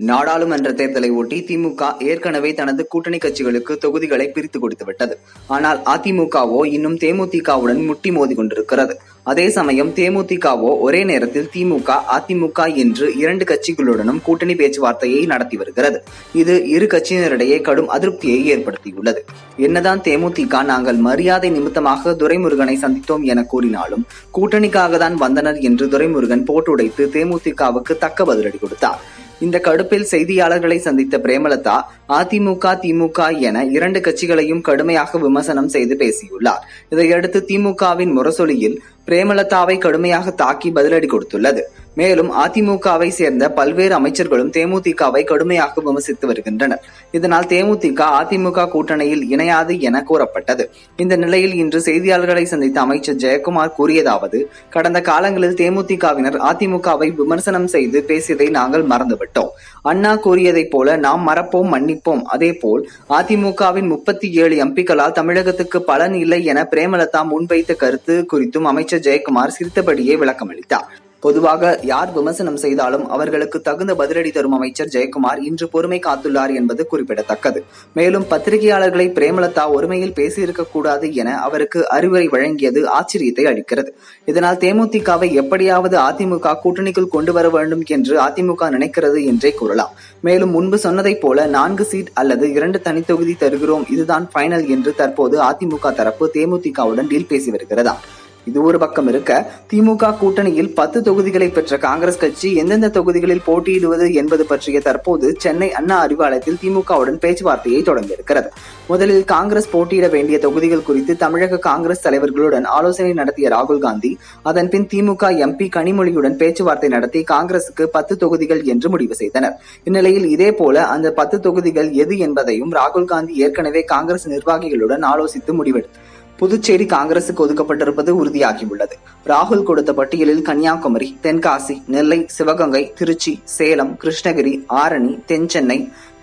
நாடாளுமன்ற தேர்தலை ஒட்டி திமுக ஏற்கனவே தனது கூட்டணி கட்சிகளுக்கு தொகுதிகளை பிரித்து கொடுத்து விட்டது. ஆனால் அதிமுகவோ இன்னும் தேமுதிகவுடன் முட்டி மோதி கொண்டிருக்கிறது. அதே சமயம் தேமுதிகவோ ஒரே நேரத்தில் திமுக அதிமுக என்று இரண்டு கட்சிகளுடனும் கூட்டணி பேச்சுவார்த்தையை நடத்தி வருகிறது. இது இரு கட்சியினரிடையே கடும் அதிருப்தியை ஏற்படுத்தியுள்ளது. என்னதான் தேமுதிக நாங்கள் மரியாதை நிமித்தமாக துரைமுருகனை சந்தித்தோம் என கூறினாலும் கூட்டணிக்காக தான் வந்தனர் என்று துரைமுருகன் போட்டுடைத்து தேமுதிகவுக்கு தக்க பதிலடி கொடுத்தார். இந்த கடுப்பில் செய்தியாளர்களை சந்தித்த பிரேமலதா அதிமுக திமுக என இரண்டு கட்சிகளையும் கடுமையாக விமர்சனம் செய்து பேசியுள்ளார். இதையடுத்து திமுகவின் முரசொலியில் பிரேமலதாவை கடுமையாக தாக்கி பதிலடி கொடுத்துள்ளது. மேலும் அதிமுகவை சேர்ந்த பல்வேறு அமைச்சர்களும் தேமுதிகவை கடுமையாக விமர்சித்து வருகின்றனர். இதனால் தேமுதிக அதிமுக கூட்டணியில் இணையாது என கூறப்பட்டது. இந்த நிலையில் இன்று செய்தியாளர்களை சந்தித்த அமைச்சர் ஜெயக்குமார் கூறியதாவது கடந்த காலங்களில் தேமுதிகவினர் அதிமுகவை விமர்சனம் செய்து பேசியதை நாங்கள் மறந்துவிட்டோம். அண்ணா கூறியதைப் போல நாம் மறப்போம் மன்னிப்போம். அதேபோல் அதிமுகவின் முப்பத்தி ஏழு எம்பிக்களால் தமிழகத்துக்கு பலன் இல்லை என பிரேமலதா முன்வைத்த கருத்து குறித்தும் அமைச்சர் ஜெயக்குமார் சிரித்தபடியே விளக்கமளித்தார். பொதுவாக யார் விமர்சனம் செய்தாலும் அவர்களுக்கு தகுந்த பதிலடி தரும் அமைச்சர் ஜெயக்குமார் இன்று பொறுமை காத்துள்ளார் என்பது குறிப்பிடத்தக்கது. மேலும் பத்திரிகையாளர்களை பிரேமலதா ஒருமையில் பேசியிருக்க கூடாது என அவருக்கு அறிவுரை வழங்கியது ஆச்சரியத்தை அளிக்கிறது. இதனால் தேமுதிகவை எப்படியாவது அதிமுக கூட்டணிக்குள் கொண்டு வர வேண்டும் என்று அதிமுக நினைக்கிறது என்றே கூறலாம். மேலும் முன்பு சொன்னதைப் போல நான்கு சீட் அல்லது இரண்டு தனித்தொகுதி தருகிறோம் இதுதான் ஃபைனல் என்று தற்போது அதிமுக தரப்பு தேமுதிகவுடன் டீல் பேசி வருகிறதா? இது ஒரு பக்கம் இருக்க திமுக கூட்டணியில் பத்து தொகுதிகளை பெற்ற காங்கிரஸ் கட்சி எந்தெந்த தொகுதிகளில் போட்டியிடுவது என்பது பற்றிய தற்போது சென்னை அண்ணா அறிவாலயத்தில் திமுகவுடன் பேச்சுவார்த்தையை தொடங்கியிருக்கிறது. முதலில் காங்கிரஸ் போட்டியிட வேண்டிய தொகுதிகள் குறித்து தமிழக காங்கிரஸ் தலைவர்களுடன் ஆலோசனை நடத்திய ராகுல் காந்தி அதன்பின் திமுக எம்பி கனிமொழியுடன் பேச்சுவார்த்தை நடத்தி காங்கிரசுக்கு பத்து தொகுதிகள் என்று முடிவு செய்தனர். இந்நிலையில் இதே போல அந்த பத்து தொகுதிகள் எது என்பதையும் ராகுல் காந்தி ஏற்கனவே காங்கிரஸ் நிர்வாகிகளுடன் ஆலோசித்து முடிவெடுத்தார். புதுச்சேரி காங்கிரசுக்கு ஒதுக்கப்பட்டிருப்பது உறுதியாகியுள்ளது. ராகுல் கொடுத்த பட்டியலில் கன்னியாகுமரி தென்காசி நெல்லை சிவகங்கை திருச்சி சேலம் கிருஷ்ணகிரி ஆரணி தென்சென்னை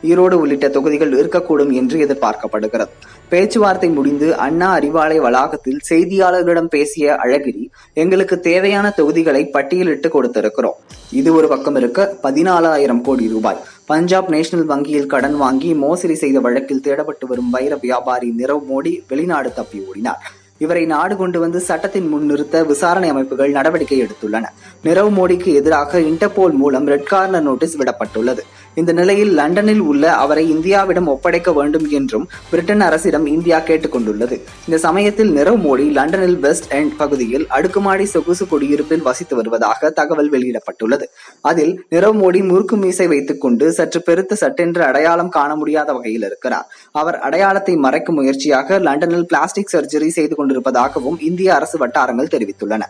ஈரோடு உள்ளிட்ட தொகுதிகள் இருக்கக்கூடும் என்று எதிர்பார்க்கப்படுகிறது. பேச்சுவார்த்தை முடிந்து அண்ணா அறிவாலய வளாகத்தில் செய்தியாளர்களிடம் பேசிய அழகிரி எங்களுக்கு தேவையான தொகுதிகளை பட்டியலிட்டு கொடுத்திருக்கிறோம். இது ஒரு பக்கம் இருக்க பதினாலாயிரம் கோடி ரூபாய். பஞ்சாப் நேஷனல் வங்கியில் கடன் வாங்கி மோசடி செய்த வழக்கில் தேடப்பட்டு வரும் வைர வியாபாரி நிரவ் மோடி வெளிநாடு தப்பி ஓடினார். இவரை நாடு கொண்டு வந்து சட்டத்தின் முன் நிறுத்த விசாரணை அமைப்புகள் நடவடிக்கை எடுத்துள்ளன. நிரவ் மோடிக்கு எதிராக இன்டர்போல் மூலம் ரெட் கார்னர் நோட்டீஸ் விடப்பட்டுள்ளது. இந்த நிலையில் லண்டனில் உள்ள அவரை இந்தியாவிடம் ஒப்படைக்க வேண்டும் என்றும் பிரிட்டன் அரசிடம் இந்தியா கேட்டுக்கொண்டுள்ளது. இந்த சமயத்தில் நிரவ் மோடி லண்டனில் வெஸ்ட் எண்ட் பகுதியில் அடுக்குமாடி சொகுசு குடியிருப்பில் வசித்து வருவதாக தகவல் வெளியிடப்பட்டுள்ளது. அதில் நிரவ் மோடி முறுக்கு மீசை வைத்துக் கொண்டு சற்று பெருத்த சட்டென்று அடையாளம் காண முடியாத வகையில் இருக்கிறார். அவர் அடையாளத்தை மறைக்கும் முயற்சியாக லண்டனில் பிளாஸ்டிக் சர்ஜரி செய்து கொண்டு கொண்டிருப்பதாகவும் இந்திய அரசு வட்டாரங்கள் தெரிவித்துள்ளன.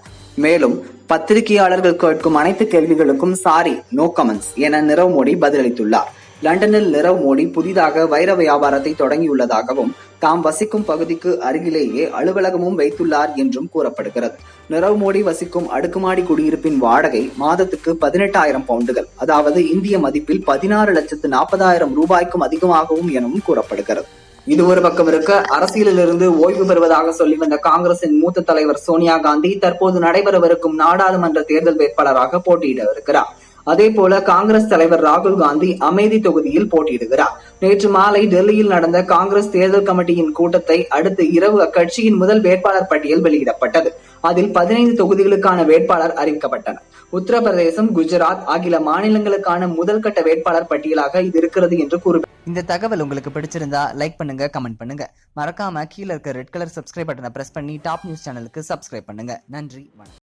மேலும் பத்திரிகையாளர்கள் கேட்கும் அனைத்து கேள்விகளுக்கும் சாரி நோ கமெண்ட்ஸ் என நிரவ் மோடி பதிலளித்துள்ளார். லண்டனில் நிரவ் மோடி புதிதாக வைர வியாபாரத்தை தொடங்கியுள்ளதாகவும் தாம் வசிக்கும் பகுதிக்கு அருகிலேயே அலுவலகமும் வைத்துள்ளார் என்றும் கூறப்படுகிறது. நிரவ் மோடி வசிக்கும் அடுக்குமாடி குடியிருப்பின் வாடகை மாதத்துக்கு பதினெட்டாயிரம் பவுண்டுகள் அதாவது இந்திய மதிப்பில் பதினாறு லட்சத்து நாற்பதாயிரம் ரூபாய்க்கும் அதிகமாகவும் எனவும் கூறப்படுகிறது. இது ஒரு பக்கம் இருக்க அரசியலிலிருந்து ஓய்வு பெறுவதாக சொல்லி வந்த காங்கிரசின் மூத்த தலைவர் சோனியா காந்தி தற்போது நடைபெறவிருக்கும் நாடாளுமன்ற தேர்தல் வேட்பாளராக போட்டியிடவிருக்கிறார். அதே போல காங்கிரஸ் தலைவர் ராகுல் காந்தி அமேதி தொகுதியில் போட்டியிடுகிறார். நேற்று மாலை டெல்லியில் நடந்த காங்கிரஸ் தேர்தல் கமிட்டியின் கூட்டத்தை அடுத்து இரவு அக்கட்சியின் முதல் வேட்பாளர் பட்டியல் வெளியிடப்பட்டது. அதில் பதினைந்து தொகுதிகளுக்கான வேட்பாளர் அறிவிக்கப்பட்டனர் உத்தரப்பிரதேசம் குஜராத் ஆகிய மாநிலங்களுக்கான முதல் கட்ட வேட்பாளர் பட்டியலாக இது இருக்கிறது என்று கூறு இந்த தகவல் உங்களுக்கு பிடிச்சிருந்தா லைக் பண்ணுங்க கமெண்ட் பண்ணுங்க. மறக்காம கீழ இருக்க ரெட் கலர் சப்ஸ்கிரைப் பட்டனை பிரஸ் பண்ணி டாப் நியூஸ் சேனலுக்கு சப்ஸ்கிரைப் பண்ணுங்க. நன்றி வணக்கம்.